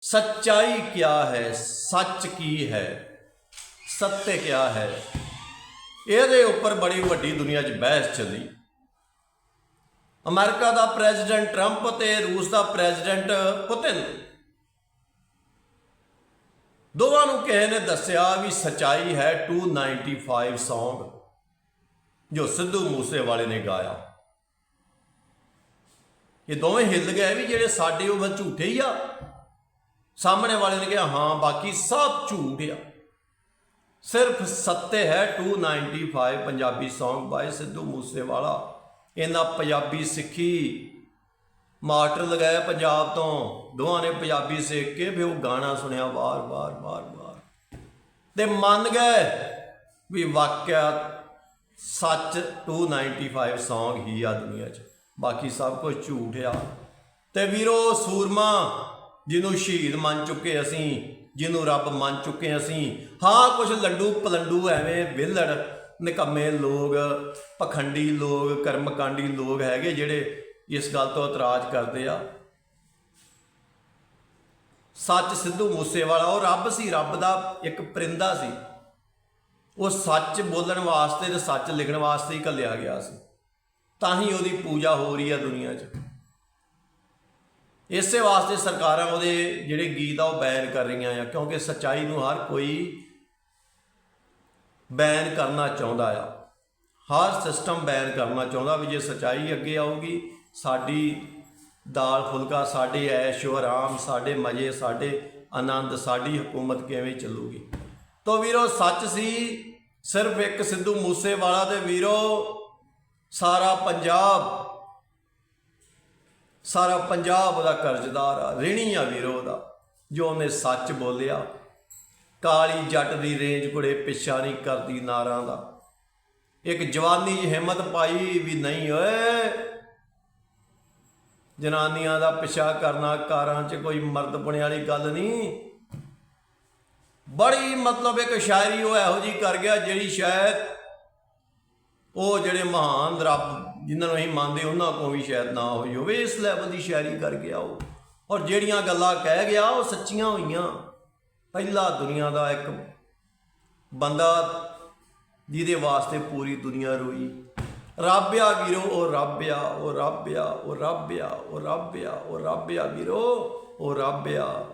ਸੱਚਾਈ ਕਿਆ ਹੈ? ਸੱਚ ਕੀ ਹੈ? ਸੱਤੇ ਕਿਆ ਹੈ? ਇਹਦੇ ਉੱਪਰ ਬੜੀ ਵੱਡੀ ਦੁਨੀਆ 'ਚ ਬਹਿਸ ਚੱਲੀ। ਅਮਰੀਕਾ ਦਾ ਪ੍ਰੈਜ਼ੀਡੈਂਟ ਟਰੰਪ ਤੇ ਰੂਸ ਦਾ ਪ੍ਰੈਜ਼ੀਡੈਂਟ ਪੁਤਿਨ। ਦੋਵਾਂ ਨੂੰ ਕਿਸੇ ਨੇ ਦੱਸਿਆ ਵੀ ਸਚਾਈ ਹੈ 295 Song, ਜੋ ਸਿੱਧੂ ਮੂਸੇਵਾਲੇ ਨੇ ਗਾਇਆ। ਇਹ ਦੋਵੇਂ ਹਿੱਲ ਗਏ ਵੀ ਜਿਹੜੇ ਸਾਡੇ ਉਹ ਝੂਠੇ ਹੀ ਆ। ਸਾਹਮਣੇ ਵਾਲੇ ਨੇ ਕਿਹਾ, ਹਾਂ, ਬਾਕੀ ਸਭ ਝੂਠ ਆ। ਸਿਰਫ ਸੱਤੇ ਹੈ 295 ਪੰਜਾਬੀ Song ਬਾਈ ਸਿੱਧੂ ਮੂਸੇਵਾਲਾ। ਇਹਨਾਂ ਪੰਜਾਬੀ ਸਿੱਖੀ ਮਾਸਟਰ ਲਗਾਇਆ ਪੰਜਾਬ ਤੋਂ। ਦੋਵਾਂ ਨੇ ਪੰਜਾਬੀ ਸਿੱਖ ਕੇ ਵੀ ਉਹ ਗਾਣਾ ਸੁਣਿਆ ਵਾਰ ਵਾਰ ਵਾਰ ਵਾਰ। ਤੇ ਮੰਨ ਗਏ ਵੀ ਵਾਕਿਆ ਸੱਚ 295 Song ਹੀ ਆ ਦੁਨੀਆ 'ਚ। ਬਾਕੀ ਸਭ ਕੁਝ ਝੂਠ ਆ। ਤੇ ਵੀਰੋ, ਸੂਰਮਾ ਜਿਹਨੂੰ ਸ਼ਹੀਦ ਮੰਨ ਚੁੱਕੇ ਅਸੀਂ, ਜਿਹਨੂੰ ਰੱਬ ਮੰਨ ਚੁੱਕੇ ਅਸੀਂ। ਹਾਂ, ਕੁਛ ਲੰਡੂ ਪਲੰਡੂ ਐਵੇਂ ਵਿਹਲੜ ਨਿਕੰਮੇ ਲੋਕ, ਪਖੰਡੀ ਲੋਕ, ਕਰਮਕਾਂਡੀ ਲੋਕ ਹੈਗੇ ਜਿਹੜੇ ਇਸ ਗੱਲ ਤੋਂ ਇਤਰਾਜ਼ ਕਰਦੇ ਆ। ਸੱਚ ਸਿੱਧੂ ਮੂਸੇਵਾਲਾ, ਉਹ ਰੱਬ ਸੀ, ਰੱਬ ਦਾ ਇੱਕ ਪਰਿੰਦਾ ਸੀ। ਉਹ ਸੱਚ ਬੋਲਣ ਵਾਸਤੇ ਤੇ ਸੱਚ ਲਿਖਣ ਵਾਸਤੇ ਹੀ ਘੱਲਿਆ ਗਿਆ ਸੀ। ਤਾਂ ਹੀ ਉਹਦੀ ਪੂਜਾ ਹੋ ਰਹੀ ਆ ਦੁਨੀਆ 'ਚ। ਇਸੇ ਵਾਸਤੇ ਸਰਕਾਰਾਂ ਉਹਦੇ ਜਿਹੜੇ ਗੀਤ ਆ ਉਹ ਬੈਨ ਕਰ ਰਹੀਆਂ ਆ, ਕਿਉਂਕਿ ਸੱਚਾਈ ਨੂੰ ਹਰ ਕੋਈ ਬੈਨ ਕਰਨਾ ਚਾਹੁੰਦਾ ਆ। ਹਰ ਸਿਸਟਮ ਬੈਨ ਕਰਨਾ ਚਾਹੁੰਦਾ ਵੀ ਜੇ ਸੱਚਾਈ ਅੱਗੇ ਆਊਗੀ, ਸਾਡੀ ਦਾਲ ਫੁਲਕਾ, ਸਾਡੇ ਐਸ਼ੋ, ਆਰਾਮ, ਸਾਡੇ ਮਜ਼ੇ, ਸਾਡੇ ਆਨੰਦ, ਸਾਡੀ ਹਕੂਮਤ ਕਿਵੇਂ ਚੱਲੂਗੀ? ਤੋ ਵੀਰੋ, ਸੱਚ ਸੀ, ਸਿਰਫ ਇੱਕ ਸਿੱਧੂ ਮੂਸੇਵਾਲਾ ਤੇ ਵੀਰੋ, ਸਾਰਾ ਪੰਜਾਬ ਸਾਰਾ ਪੰਜਾਬ ਉਹਦਾ ਕਰਜ਼ਦਾਰ ਆ ਰਿਣੀ ਆ ਵੀਰੋ ਉਹਦਾ ਜੋ ਉਹਨੇ ਸੱਚ ਬੋਲਿਆ। ਕਾਲੀ ਜੱਟ ਦੀ ਰੇਂਜ ਕੁੜੇ ਪਿੱਛਾ ਨਹੀਂ ਕਰਦੀ ਨਾਰਾਂ ਦਾ। ਇੱਕ ਜਵਾਨੀ ਚ ਹਿੰਮਤ ਪਾਈ ਵੀ ਨਹੀਂ, ਓਏ। ਜਨਾਨੀਆਂ ਦਾ ਪਿੱਛਾ ਕਰਨਾ ਕਾਰਾਂ 'ਚ ਕੋਈ ਮਰਦ ਬਣਿਆ ਵਾਲੀ ਗੱਲ ਨਹੀਂ। ਬੜੀ ਮਤਲਬ ਇੱਕ ਸ਼ਾਇਰੀ ਉਹ ਇਹੋ ਜੀ ਕਰ ਗਿਆ ਜਿਹੜੀ ਸ਼ਾਇਦ ਉਹ ਜਿਹੜੇ ਮਹਾਨ ਰੱਬ ਜਿਨ੍ਹਾਂ ਨੂੰ ਅਸੀਂ ਮੰਨਦੇ, ਉਹਨਾਂ ਕੋਲ ਵੀ ਸ਼ਾਇਦ ਨਾ ਹੋਈ ਹੋਵੇ, ਇਸ ਲੈਵਲ ਦੀ ਸ਼ਾਇਰੀ ਕਰ ਗਿਆ ਉਹ ਔਰ ਜਿਹੜੀਆਂ ਗੱਲਾਂ ਕਹਿ ਗਿਆ, ਉਹ ਸੱਚੀਆਂ ਹੋਈਆਂ। ਪਹਿਲਾ ਦੁਨੀਆ ਦਾ ਇੱਕ ਬੰਦਾ ਜਿਹਦੇ ਵਾਸਤੇ ਪੂਰੀ ਦੁਨੀਆ ਰੋਈ। ਰੱਬ ਆ ਵੀਰੋ, ਉਹ ਰੱਬ ਆ, ਉਹ ਰੱਬ ਆ, ਉਹ ਰੱਬ ਆ, ਉਹ ਰੱਬ ਆ, ਉਹ ਰੱਬ ਆ ਵੀਰੋ, ਉਹ ਰੱਬ ਆ।